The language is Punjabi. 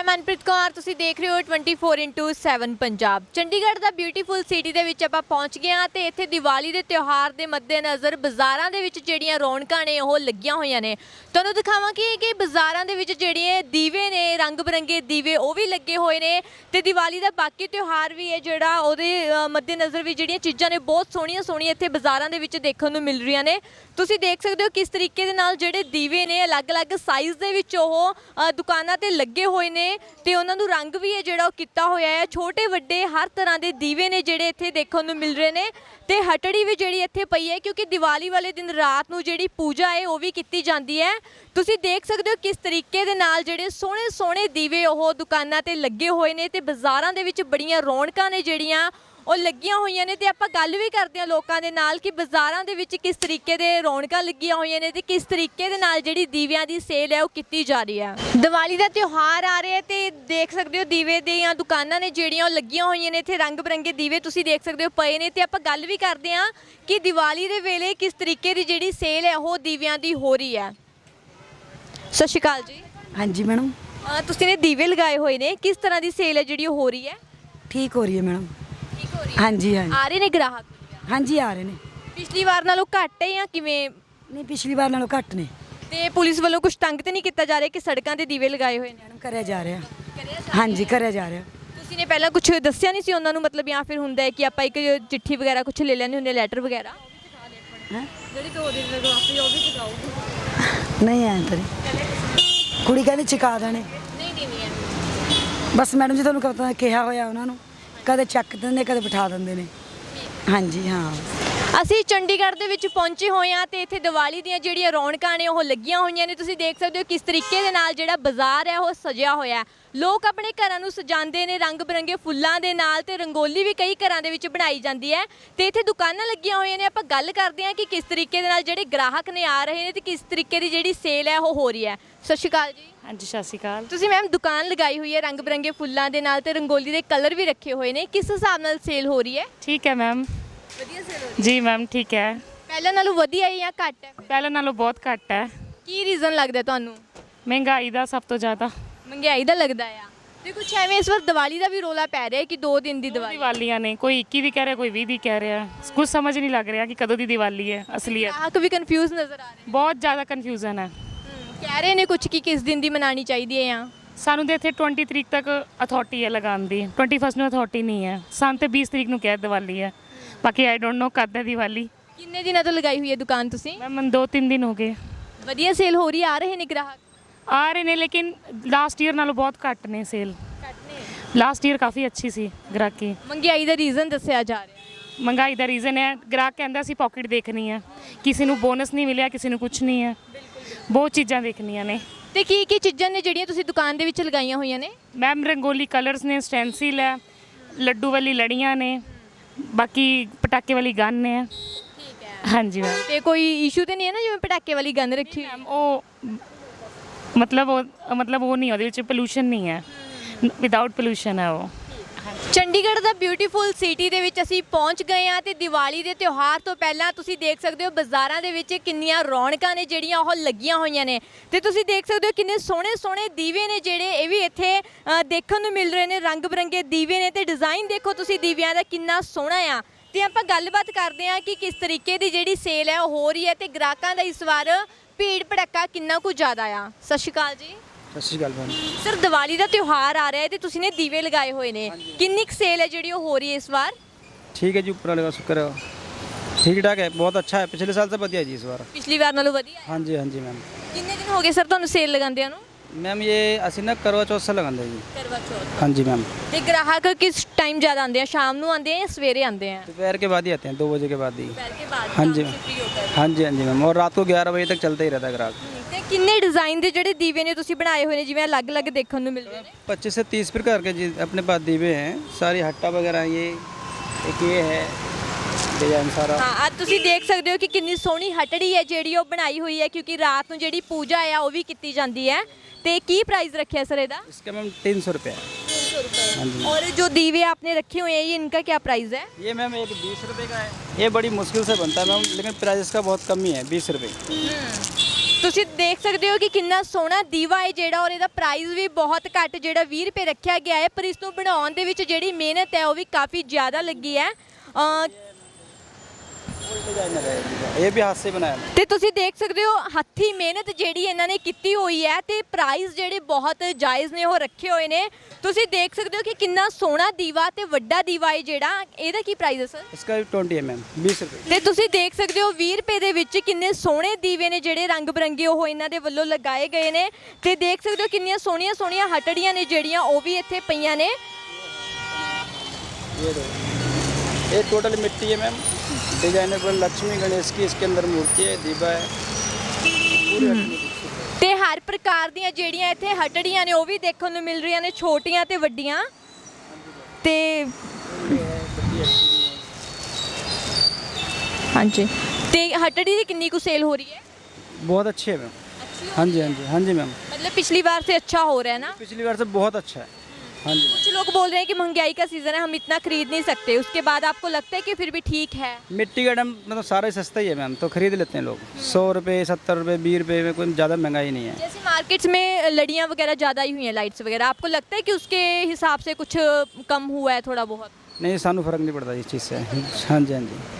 ਮੈਂ ਮਨਪ੍ਰੀਤ ਕੌਰ, ਤੁਸੀਂ ਦੇਖ ਰਹੇ ਹੋ 24/7 ਪੰਜਾਬ। ਚੰਡੀਗੜ੍ਹ ਦਾ ਬਿਊਟੀਫੁਲ ਸਿਟੀ ਦੇ ਵਿੱਚ ਆਪਾਂ ਪਹੁੰਚ ਗਏ ਹਾਂ ਤੇ ਇੱਥੇ ਦੀਵਾਲੀ ਦੇ ਤਿਉਹਾਰ ਦੇ ਮੱਦੇਨਜ਼ਰ ਬਾਜ਼ਾਰਾਂ ਦੇ ਵਿੱਚ ਜਿਹੜੀਆਂ ਰੌਣਕਾਂ ਨੇ, ਉਹ ਲੱਗੀਆਂ ਹੋਈਆਂ ਨੇ। ਤੁਹਾਨੂੰ ਦਿਖਾਵਾਂਗੇ ਕਿ ਬਾਜ਼ਾਰਾਂ ਦੇ ਵਿੱਚ ਜਿਹੜੇ ਦੀਵੇ ਨੇ ਰੰਗ ਬਰੰਗੇ ਦੀਵੇ, ਉਹ ਵੀ ਲੱਗੇ ਹੋਏ ਨੇ ਤੇ ਦੀਵਾਲੀ ਦਾ ਬਾਕੀ ਤਿਉਹਾਰ ਵੀ ਹੈ ਜਿਹੜਾ ਉਹਦੇ ਮੱਦੇਨਜ਼ਰ ਵੀ ਜਿਹੜੀਆਂ ਚੀਜ਼ਾਂ ਨੇ, ਬਹੁਤ ਸੋਹਣੀਆਂ ਸੋਹਣੀਆਂ ਇੱਥੇ ਬਾਜ਼ਾਰਾਂ ਦੇ ਵਿੱਚ ਦੇਖਣ ਨੂੰ ਮਿਲ ਰਹੀਆਂ ਨੇ। ਤੁਸੀਂ ਦੇਖ ਸਕਦੇ ਹੋ ਕਿਸ ਤਰੀਕੇ ਦੇ ਨਾਲ ਜਿਹੜੇ ਦੀਵੇ ਨੇ, ਅਲੱਗ-ਅਲੱਗ ਸਾਈਜ਼ ਦੇ ਵਿੱਚ ਉਹ ਦੁਕਾਨਾਂ ਤੇ ਲੱਗੇ ਹੋਏ ਨੇ। ਤੇ ਉਹਨਾਂ ਨੂੰ ਰੰਗ ਵੀ ਹੈ ਜਿਹੜਾ ਉਹ ਕੀਤਾ ਹੋਇਆ ਹੈ। ਛੋਟੇ, ਵੱਡੇ ਹਰ ਤਰ੍ਹਾਂ ਦੇ ਦੀਵੇ ਨੇ ਜਿਹੜੇ ਇੱਥੇ ਦੇਖਣ ਨੂੰ ਮਿਲ ਰਹੇ ਨੇ ਤੇ ਹਟੜੀ ਵੀ ਜਿਹੜੀ ਇੱਥੇ ਪਈ ਹੈ ਕਿਉਂਕਿ ਦੀਵਾਲੀ ਵਾਲੇ ਦਿਨ ਰਾਤ ਨੂੰ ਜਿਹੜੀ ਪੂਜਾ ਹੈ ਉਹ ਵੀ ਕੀਤੀ ਜਾਂਦੀ ਹੈ। ਤੁਸੀਂ ਦੇਖ ਸਕਦੇ ਹੋ ਕਿਸ ਤਰੀਕੇ ਦੇ ਨਾਲ ਜਿਹੜੇ ਸੋਹਣੇ ਸੋਹਣੇ ਦੀਵੇ ਉਹ ਦੁਕਾਨਾਂ ਤੇ ਲੱਗੇ ਹੋਏ ਨੇ ਤੇ ਬਾਜ਼ਾਰਾਂ ਦੇ ਵਿੱਚ ਬੜੀਆਂ ਰੌਣਕਾਂ ਨੇ ਜਿਹੜੀਆਂ ਉਹ ਲੱਗੀਆਂ ਹੋਈਆਂ ਨੇ ਤੇ ਆਪਾਂ ਗੱਲ ਵੀ ਕਰਦੇ ਹਾਂ ਲੋਕਾਂ ਦੇ ਨਾਲ ਕਿ ਬਾਜ਼ਾਰਾਂ ਦੇ ਵਿੱਚ ਕਿਸ ਤਰੀਕੇ ਦੇ ਰੌਣਕਾਂ ਲੱਗੀਆਂ ਹੋਈਆਂ ਨੇ ਤੇ ਕਿਸ ਤਰੀਕੇ ਦੇ ਨਾਲ ਜਿਹੜੀ ਦੀਵਿਆਂ ਦੀ ਸੇਲ ਹੈ ਉਹ ਕੀਤੀ ਜਾ ਰਹੀ ਹੈ। ਦੀਵਾਲੀ ਦਾ ਤਿਉਹਾਰ ਆ ਰਿਹਾ ਤੇ ਦੇਖ ਸਕਦੇ ਹੋ ਦੀਵੇ ਦੀਆਂ ਦੁਕਾਨਾਂ ਨੇ ਜਿਹੜੀਆਂ ਉਹ ਲੱਗੀਆਂ ਹੋਈਆਂ ਨੇ ਇੱਥੇ ਰੰਗ ਬਰੰਗੇ ਦੀਵੇ ਤੁਸੀਂ ਦੇਖ ਸਕਦੇ ਹੋ ਪਏ ਨੇ ਤੇ ਆਪਾਂ ਗੱਲ ਵੀ ਕਰਦੇ ਹਾਂ ਕਿ ਦੀਵਾਲੀ ਦੇ ਵੇਲੇ ਕਿਸ ਤਰੀਕੇ ਦੀ ਜਿਹੜੀ ਸੇਲ ਹੈ ਉਹ ਦੀਵਿਆਂ ਦੀ ਹੋ ਰਹੀ ਹੈ। ਸਤਿ ਸ਼੍ਰੀ ਅਕਾਲ ਜੀ। ਹਾਂਜੀ ਮੈਡਮ। ਤੁਸੀਂ ਨੇ ਦੀਵੇ ਲਗਾਏ ਹੋਏ ਨੇ ਕਿਸ ਤਰ੍ਹਾਂ ਦੀ ਸੇਲ ਹੈ ਜਿਹੜੀ ਉਹ ਹੋ ਰਹੀ ਹੈ? ਠੀਕ ਹੋ ਰਹੀ ਹੈ ਮੈਡਮ। ਹੋ ਰਹੀ ਹਾਂਜੀ ਹਾਂਜੀ। ਆ ਰਹੇ ਨੇ ਗ੍ਰਾਹਕ? ਹਾਂਜੀ ਆ ਰਹੇ ਨੇ। ਪਿਛਲੀ ਵਾਰ ਨਾਲੋਂ ਘੱਟ ਹੈ ਜਾਂ ਕਿਵੇਂ? ਨਹੀਂ ਪਿਛਲੀ ਵਾਰ ਨਾਲੋਂ ਘੱਟ ਨੇ। ਤੇ ਪੁਲਿਸ ਵੱਲੋਂ ਕੁਝ ਤੰਗ ਤੇ ਨਹੀਂ ਕੀਤਾ ਜਾ ਰਿਹਾ ਕਿ ਸੜਕਾਂ ਤੇ ਦੀਵੇ ਲਗਾਏ ਹੋਏ ਨੇ? ਮੈਡਮ ਕਰਿਆ ਜਾ ਰਿਹਾ। ਹਾਂਜੀ ਕਰਿਆ ਜਾ ਰਿਹਾ। ਤੁਸੀਂ ਨੇ ਪਹਿਲਾਂ ਕੁਝ ਦੱਸਿਆ ਨਹੀਂ ਸੀ ਉਹਨਾਂ ਨੂੰ ਮਤਲਬ ਜਾਂ ਫਿਰ ਹੁੰਦਾ ਹੈ ਕਿ ਆਪਾਂ ਇੱਕ ਚਿੱਠੀ ਵਗੈਰਾ ਕੁਝ ਲੈ ਲੈਣੇ ਹੁੰਦੇ ਲੈਟਰ ਵਗੈਰਾ? ਹੈਂ? ਜਿਹੜੀ ਦੋ ਦਿਨ ਲਗਾਉਂਦੀ ਉਹ ਵੀ ਚਗਾਓ ਨਹੀਂ ਆਇਆ ਤਰੀ ਕੁੜੀ ਕਹਿੰਦੀ ਚੁਕਾ ਦੇਣੇ। ਨਹੀਂ ਦੇਣੀ ਹੈ ਬਸ ਮੈਡਮ ਜੀ ਤੁਹਾਨੂੰ ਕਿਹਾ ਹੋਇਆ ਉਹਨਾਂ ਨੂੰ। ਕਦੇ ਚੱਕ ਦਿੰਦੇ ਕਦੇ ਬਿਠਾ ਦਿੰਦੇ ਨੇ। ਹਾਂਜੀ ਹਾਂ। ਅਸੀਂ ਚੰਡੀਗੜ੍ਹ ਦੇ ਵਿੱਚ ਪਹੁੰਚੇ ਹੋਏ ਹਾਂ ਤੇ ਇੱਥੇ ਦੀਵਾਲੀ ਦੀਆਂ ਜਿਹੜੀਆਂ ਰੌਣਕਾਂ ਨੇ ਉਹ ਲੱਗੀਆਂ ਹੋਈਆਂ ਨੇ। ਤੁਸੀਂ ਦੇਖ ਸਕਦੇ ਹੋ ਕਿਸ ਤਰੀਕੇ ਦੇ ਨਾਲ ਜਿਹੜਾ ਬਾਜ਼ਾਰ ਹੈ ਉਹ ਸਜਿਆ ਹੋਇਆ ਹੈ। ਲੋਕ ਆਪਣੇ ਘਰਾਂ ਨੂੰ ਸਜਾਉਂਦੇ ਨੇ ਰੰਗ ਬਰੰਗੇ ਫੁੱਲਾਂ ਦੇ ਨਾਲ ਤੇ ਰੰਗੋਲੀ ਵੀ ਕਈ ਘਰਾਂ ਦੇ ਵਿੱਚ ਬਣਾਈ ਜਾਂਦੀ ਹੈ। ਤੇ ਇੱਥੇ ਦੁਕਾਨਾਂ ਲੱਗੀਆਂ ਹੋਈਆਂ ਨੇ। ਆਪਾਂ ਗੱਲ ਕਰਦੇ ਹਾਂ ਕਿ ਕਿਸ ਤਰੀਕੇ ਦੇ ਨਾਲ ਜਿਹੜੇ ਗ੍ਰਾਹਕ ਨੇ ਆ ਰਹੇ ਨੇ ਤੇ ਕਿਸ ਤਰੀਕੇ ਦੀ ਜਿਹੜੀ ਸੇਲ ਹੈ ਉਹ ਹੋ ਰਹੀ ਹੈ। ਸਤਿ ਸ਼੍ਰੀ ਅਕਾਲ ਜੀ। ਹਾਂਜੀ ਸਤਿ ਸ਼੍ਰੀ ਅਕਾਲ। ਤੁਸੀਂ ਮੈਮ ਦੁਕਾਨ ਲਗਾਈ ਹੋਈ ਹੈ ਰੰਗ ਬਰੰਗੇ ਫੁੱਲਾਂ ਦੇ ਨਾਲ ਤੇ ਰੰਗੋਲੀ ਦੇ ਕਲਰ ਵੀ ਰੱਖੇ ਹੋਏ ਨੇ। ਕਿਸ ਹਿਸਾਬ ਨਾਲ ਸੇਲ ਹੋ ਰਹੀ ਹੈ? ਠੀਕ ਹੈ ਮੈਮ। ਹੋ ਜੀ ਮੈਮ ਠੀਕ ਹੈ। ਪਹਿਲਾਂ ਨਾਲੋਂ ਵਧੀਆ ਹੈ ਜਾਂ ਘੱਟ ਹੈ? ਪਹਿਲਾਂ ਨਾਲੋਂ ਬਹੁਤ ਘੱਟ ਹੈ। ਕੀ ਰੀਜ਼ਨ ਲੱਗਦਾ ਤੁਹਾਨੂੰ? ਮਹਿੰਗਾਈ ਦਾ ਸਭ ਤੋਂ ਜ਼ਿਆਦਾ। ਮਹਿੰਗਾਈ ਦਾ ਲੱਗਦਾ ਆ। ਤੇ ਕੁਛ ਐਵੇਂ ਇਸ ਵਾਰ ਦੀਵਾਲੀ ਦਾ ਵੀ ਰੋਲਾ ਪੈ ਰਿਹਾ ਕਿ 2 ਦਿਨ ਦੀ ਦੀਵਾਲੀ। ਦੀਵਾਲੀਆਂ ਨੇ ਕੋਈ 21 ਦੀ ਕਹਿ ਰਿਹਾ ਕੋਈ 20 ਦੀ ਕਹਿ ਰਿਹਾ। ਕੁਝ ਸਮਝ ਨਹੀਂ ਲੱਗ ਰਿਹਾ ਕਿ ਕਦੋਂ ਦੀ ਦੀਵਾਲੀ ਹੈ ਅਸਲੀਅਤ। ਗ੍ਰਾਹਕ ਵੀ ਕਨਫਿਊਜ਼ ਨਜ਼ਰ ਆ ਰਹੇ ਬਹੁਤ ਜ਼ਿਆਦਾ ਕਨਫਿਊਜ਼ਨ ਹੈ। ਹਮ, ਕਹਿ ਰਹੇ ਨੇ ਕੁਝ ਕਿ ਕਿਸ ਦਿਨ ਦੀ ਮਨਾਣੀ ਚਾਹੀਦੀ ਹੈ ਜਾਂ? ਸਾਨੂੰ ਤੇ ਇੱਥੇ 20 ਤਰੀਕ ਤੱਕ ਅਥਾਰਟੀ ਹੈ ਲਗਾਉਣ ਦੀ। 21 ਨੂੰ ਅਥਾਰਟੀ ਨਹੀਂ ਹੈ। ਸਾਨੂੰ ਤੇ 20 ਤਰੀਕ ਨੂੰ ਕਹਿ ਦੀਵਾਲੀ ਹੈ। ਬਾਕੀ ਆਈ ਡੋਨਟ ਨੋ ਕਦ ਹੈ ਦੀਵਾਲੀ। ਕਿੰਨੇ ਦਿਨਾਂ ਤੋਂ ਲਗਾਈ ਹੋਈ ਹੈ ਦੁਕਾਨ ਤੁਸੀਂ? ਮੈਮ ਦੋ ਤਿੰਨ ਦਿਨ ਹੋ ਗਏ। ਵਧੀਆ ਸੇਲ ਹੋ ਰਹੀ ਆ ਰਹੇ ਨੇ ਗ੍ਰਾਹਕ? ਆ ਰਹੇ ਨੇ ਲੇਕਿਨ ਲਾਸਟ ਈਅਰ ਨਾਲੋਂ ਬਹੁਤ ਘੱਟ ਨੇ ਸੇਲ ਲਾਸਟ ਈਅਰ ਕਾਫੀ ਅੱਛੀ ਸੀ ਗ੍ਰਾਹਕੀ। ਮਹਿੰਗਾਈ ਦਾ ਰੀਜ਼ਨ ਦੱਸਿਆ ਜਾ ਰਿਹਾ। ਮਹਿੰਗਾਈ ਦਾ ਰੀਜ਼ਨ ਹੈ ਗ੍ਰਾਹਕ ਕਹਿੰਦਾ ਸੀ ਪਾਕਟ ਦੇਖਣੀ ਹੈ। ਕਿਸੇ ਨੂੰ ਬੋਨਸ ਨਹੀਂ ਮਿਲਿਆ ਕਿਸੇ ਨੂੰ ਕੁਝ ਨਹੀਂ ਹੈ। ਬਹੁਤ ਚੀਜ਼ਾਂ ਦੇਖਣੀਆਂ ਨੇ। ਤੇ ਕੀ ਕੀ ਚੀਜ਼ਾਂ ਨੇ ਜਿਹੜੀਆਂ ਤੁਸੀਂ ਦੁਕਾਨ ਦੇ ਵਿੱਚ ਲਗਾਈਆਂ ਹੋਈਆਂ ਨੇ? ਮੈਮ ਰੰਗੋਲੀ ਕਲਰਸ ਨੇ ਸਟੈਂਸਿਲ ਹੈ ਲੱਡੂ ਵਾਲੀ ਲੜੀਆਂ ਨੇ। ਬਾਕੀ ਪਟਾਕੇ ਵਾਲੀ ਗਨ ਹੈ ਠੀਕ ਹੈ। ਹਾਂਜੀ ਮੈਮ ਤੇ ਕੋਈ ਇਸ਼ੂ ਤੇ ਨਹੀਂ ਹੈ ਨਾ ਜਿਵੇਂ ਪਟਾਕੇ ਵਾਲੀ ਗਨ ਰੱਖੀ ਹੋਈ? ਮੈਮ ਉਹ ਮਤਲਬ ਉਹ ਮਤਲਬ ਉਹ ਨਹੀਂ ਉਹਦੇ ਵਿੱਚ ਪੋਲੂਸ਼ਨ ਨਹੀਂ ਹੈ। ਵਿਦਆਊਟ ਪੋਲੂਸ਼ਨ ਹੈ ਉਹ। ਚੰਡੀਗੜ੍ਹ ਦਾ ਬਿਊਟੀਫੁਲ ਸਿਟੀ ਦੇ ਵਿੱਚ ਅਸੀਂ ਪਹੁੰਚ ਗਏ ਹਾਂ ਤੇ ਦੀਵਾਲੀ ਦੇ ਤਿਉਹਾਰ ਤੋਂ ਪਹਿਲਾਂ ਤੁਸੀਂ ਦੇਖ ਸਕਦੇ ਹੋ ਬਾਜ਼ਾਰਾਂ ਦੇ ਵਿੱਚ ਕਿੰਨੀਆਂ ਰੌਣਕਾਂ ਨੇ ਜਿਹੜੀਆਂ ਉਹ ਲੱਗੀਆਂ ਹੋਈਆਂ ਨੇ। ਤੇ ਤੁਸੀਂ ਦੇਖ ਸਕਦੇ ਹੋ ਕਿੰਨੇ ਸੋਹਣੇ ਸੋਹਣੇ ਦੀਵੇ ਨੇ ਜਿਹੜੇ ਇਹ ਵੀ ਇੱਥੇ ਅ, ਦੇਖਣ ਨੂੰ ਮਿਲ ਰਹੇ ਨੇ ਰੰਗ ਬਰੰਗੇ ਦੀਵੇ ਨੇ ਤੇ ਡਿਜ਼ਾਈਨ ਦੇਖੋ ਤੁਸੀਂ ਦੀਵਿਆਂ ਦਾ ਕਿੰਨਾ ਸੋਹਣਾ ਆ। ਤੇ ਆਪਾਂ ਗੱਲਬਾਤ ਕਰਦੇ ਹਾਂ ਕਿ ਕਿਸ ਤਰੀਕੇ ਦੀ ਜਿਹੜੀ ਸੇਲ ਹੈ ਉਹ ਹੋ ਰਹੀ ਹੈ ਤੇ ਗ੍ਰਾਹਕਾਂ ਦਾ ਇਸ ਵਾਰ ਭੀੜ ਭੜੱਕਾ ਕਿੰਨਾ ਕੁ ਜ਼ਿਆਦਾ ਆ। ਸਤਿ ਸ਼੍ਰੀ ਅਕਾਲ ਜੀ। ਸਤਿ ਸ਼੍ਰੀ ਅਕਾਲ ਭੈਣ ਸਰ ਦੀਵਾਲੀ ਦਾ ਤਿਉਹਾਰ ਆ ਰਿਹਾ ਹੈ ਤੇ ਤੁਸੀਂ ਨੇ ਦੀਵੇ ਲਗਾਏ ਹੋਏ ਨੇ ਕਿੰਨੀ ਕੁ ਸੇਲ ਹੈ ਜਿਹੜੀ ਉਹ ਹੋ ਰਹੀ ਹੈ ਇਸ ਵਾਰ ठीक है जी ऊपर वाले का शुक्र है ठीक ठाक है बहुत अच्छा है पिछले साल से बढ़िया जी इस बार ਪਿਛਲੀ ਵਾਰ ਨਾਲੋਂ ਵਧੀਆ ਹੈ हाँ जी हाँ जी मैम ਕਿੰਨੇ ਦਿਨ ਹੋ ਗਏ ਸਰ ਤੁਹਾਨੂੰ ਸੇਲ ਲਗਾਉਂਦਿਆਂ ਨੂੰ मैम ये ਅਸੀਂ ਨਾ ਕਰਵਾ ਚੌਥ से लगाते जी ਕਰਵਾ ਚੌਥ हाँ जी मैम ਤੇ ਗ੍ਰਾਹਕ ਕਿਸ ਟਾਈਮ ਜ਼ਿਆਦਾ ਆਉਂਦੇ ਆ ਸ਼ਾਮ ਨੂੰ ਆਉਂਦੇ ਆ ਜਾਂ ਸਵੇਰੇ ਆਉਂਦੇ ਆ दोपहर के बाद ही आते हैं दो बजे के बाद ही ਦੁਪਹਿਰ ਕੇ ਬਾਅਦ हाँ ਸ਼ਾਮ जी ਸੇ free होकर। हाँ जी हाँ जी मैम और रात को ग्यारह बजे तक चलता ही रहता है ग्राहक ਤੇ किन्ने डिज़ाइन ਦੇ ਜਿਹੜੇ ਦੀਵੇ ਨੇ ਤੁਸੀਂ ਬਣਾਏ ਹੋਏ ਨੇ? ਜਿਵੇਂ ਅਲੱਗ-ਅਲੱਗ ਦੇਖਣ ਨੂੰ ਮਿਲਦੇ ਨੇ। पच्चीस से तीस प्रकार के जी अपने पास दीवे हैं सारी हट्टा वगैरह ये एक ये है डिजाइन ਹਾਂ ਅੱਜ ਤੁਸੀਂ ਦੇਖ ਸਕਦੇ ਹੋ ਕਿ ਕਿੰਨੀ ਸੋਹਣੀ ਹਟੜੀ ਹੈ ਜਿਹੜੀ ਉਹ ਬਣਾਈ ਹੋਈ ਹੈ ਕਿਉਂਕਿ ਰਾਤ ਨੂੰ ਜਿਹੜੀ ਪੂਜਾ ਆ ਉਹ ਵੀ ਕੀਤੀ ਜਾਂਦੀ ਹੈ। ਤੇ ਕੀ ਪ੍ਰਾਈਸ ਰੱਖਿਆ ਸਰ ਇਹਦਾ? इसका मैम तीन सौ रुपये है ਜੋ ਦੀਵੇ ਆਪਨੇ ਰੱਖੇ ਹੋਏ ਇਹ ਇਨਕਾ ਕੀ ਪ੍ਰਾਈਸ ਹੈ? ये मैम एक बीस रुपये का है ये बड़ी मुश्किल से बनता है मैम लेकिन प्राइस इसका बहुत कम ही है बीस ਤੁਸੀਂ ਦੇਖ ਸਕਦੇ ਹੋ ਕਿ ਕਿੰਨਾ ਸੋਹਣਾ ਦੀਵਾ ਹੈ ਜਿਹੜਾ ਔਰ ਇਹਦਾ ਪ੍ਰਾਈਸ ਵੀ ਬਹੁਤ ਘੱਟ ਜਿਹੜਾ 20 ਰੁਪਏ ਰੱਖਿਆ ਗਿਆ ਹੈ, ਪਰ ਇਸ ਨੂੰ ਬਣਾਉਣ ਦੇ ਵਿੱਚ ਜਿਹੜੀ ਮਿਹਨਤ ਹੈ ਉਹ ਵੀ ਕਾਫੀ ਜ਼ਿਆਦਾ ਲੱਗੀ ਹੈ। ਅ, डिजाइनर है ये भी हाथ से बनाया है ਤੇ ਤੁਸੀਂ ਦੇਖ ਸਕਦੇ ਹੋ ਹੱਥੀ ਮਿਹਨਤ ਜਿਹੜੀ ਇਹਨਾਂ ਨੇ ਕੀਤੀ ਹੋਈ ਹੈ ਤੇ ਪ੍ਰਾਈਸ ਜਿਹੜੇ ਬਹੁਤ ਜਾਇਜ਼ ਨੇ ਉਹ ਰੱਖੇ ਹੋਏ ਨੇ ਤੁਸੀਂ ਦੇਖ ਸਕਦੇ ਹੋ ਕਿ ਕਿੰਨਾ ਸੋਹਣਾ ਦੀਵਾ ਤੇ ਵੱਡਾ ਦੀਵਾ ਹੈ ਜਿਹੜਾ ਇਹਦਾ ਕੀ ਪ੍ਰਾਈਸ ਹੈ ਸਰ इसका भी ट्वेंटी एम एम बीस रुपये ਤੇ ਤੁਸੀਂ ਦੇਖ ਸਕਦੇ ਹੋ 20 ਰੁਪਏ ਦੇ ਵਿੱਚ ਕਿੰਨੇ ਸੋਹਣੇ ਦੀਵੇ ਨੇ ਜਿਹੜੇ ਰੰਗ ਬਰੰਗੇ ਉਹ ਇਹਨਾਂ ਦੇ ਵੱਲੋਂ ਲਗਾਏ ਗਏ ਨੇ ਤੇ ਦੇਖ ਸਕਦੇ ਹੋ ਕਿੰਨੀਆਂ ਸੋਹਣੀਆਂ ਸੋਹਣੀਆਂ ਹਟੜੀਆਂ ਨੇ ਜਿਹੜੀਆਂ ਉਹ ਵੀ ਇੱਥੇ ਪਈਆਂ ਨੇ ये देखो ये टोटल मिट्टी है मैम डिजाइनर पर लक्ष्मी गणेश की इसके अंदर मूर्ति है दीवा है पूरी हटनी की। ਤੇ ਹਰ ਪ੍ਰਕਾਰ ਦੀਆਂ ਜਿਹੜੀਆਂ ਇੱਥੇ ਹਟੜੀਆਂ ਨੇ ਉਹ ਵੀ ਦੇਖਣ ਨੂੰ ਮਿਲ ਰਹੀਆਂ ਨੇ ਛੋਟੀਆਂ ਤੇ ਵੱਡੀਆਂ ਤੇ ये है बड़ी हटनी है। ਹਾਂਜੀ ਤੇ ਹਟੜੀ ਦੀ ਕਿੰਨੀ ਕੁ ਸੇਲ ਹੋ ਰਹੀ ਹੈ बहुत अच्छी है मैम अच्छी हो हाँ रही जी है? हाँ जी हाँ जी मैम मतलब पिछली बार से अच्छा हो रहा है ना पिछली बार से बहुत अच्छा है हाँ जी कुछ लोग बोल रहे हैं कि महंगाई का सीजन है हम इतना खरीद नहीं सकते उसके बाद आपको लगता है कि फिर भी ठीक है मिट्टी का डम मतलब सारा ही सस्ता ही है मैम तो खरीद लेते हैं लोग सौ रुपये सत्तर रुपये बीस रुपये में कोई ज़्यादा महंगाई नहीं है जैसे मार्केट्स में लड़ियाँ वगैरह ज़्यादा ही हुई हैं लाइट्स वगैरह आपको लगता है कि उसके हिसाब से कुछ कम हुआ है थोड़ा बहुत नहीं सानू फर्क नहीं पड़ता इस चीज़ से हाँ जी हाँ जी